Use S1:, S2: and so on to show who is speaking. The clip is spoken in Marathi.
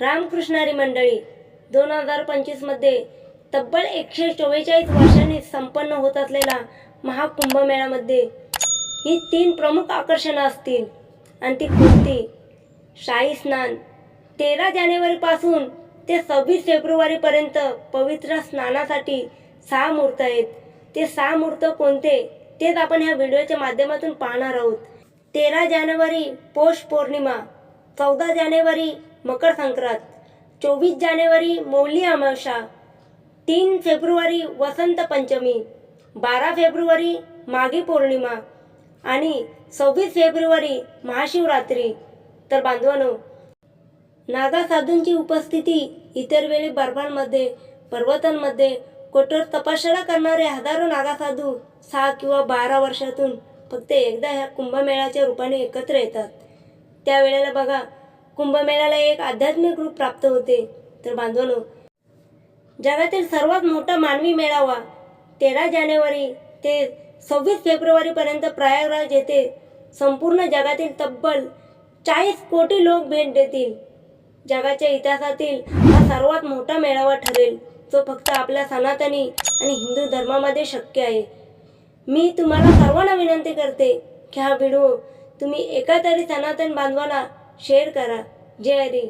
S1: रामकृष्णारी मंडळी दोन हजार पंचवीसमध्ये तब्बल एकशे चव्वेचाळीस वर्षांनी संपन्न होत असलेला महाकुंभमेळ्यामध्ये ही तीन प्रमुख आकर्षणं असतील. आणि ती कोणती? शाही स्नान. तेरा जानेवारीपासून ते सव्वीस फेब्रुवारीपर्यंत पवित्र स्नानासाठी सहा मुहूर्त आहेत. ते सहा मुहूर्त कोणते? तेच आपण ह्या व्हिडिओच्या माध्यमातून पाहणार आहोत. तेरा जानेवारी पौष पौर्णिमा. चौदा जानेवारी मकर संक्रांत चोवीस जानेवारी मौली अमावस्या तीन फेब्रुवारी वसंत पंचमी बारा फेब्रुवारी माघी पौर्णिमा आणि सव्वीस फेब्रुवारी महाशिवरात्री. तर बांधवानो नागा साधूंची उपस्थिती इतर वेळी बर्फांमध्ये पर्वतांमध्ये कठोर तपश्चर्या करणारे हजारो नागा साधू सहा किंवा बारा वर्षातून फक्त एकदा ह्या कुंभमेळ्याच्या रूपाने एकत्र येतात. त्यावेळेला बघा कुंभमेळ्याला एक आध्यात्मिक रूप प्राप्त होते. तर बांधवानो जगातील सर्वात मोठा मानवी मेळावा तेरा जानेवारी ते सव्वीस फेब्रुवारीपर्यंत प्रयागराज येथे संपूर्ण जगातील तब्बल चाळीस कोटी लोक भेट देतील. जगाच्या इतिहासातील हा सर्वात मोठा मेळावा ठरेल जो फक्त आपल्या सनातनी आणि हिंदू धर्मामध्ये शक्य आहे. मी तुम्हाला सर्वांना विनंती करते की हा व्हिडिओ तुम्ही एका तरी सनातन बांधवाला शेअर करा. जय हरी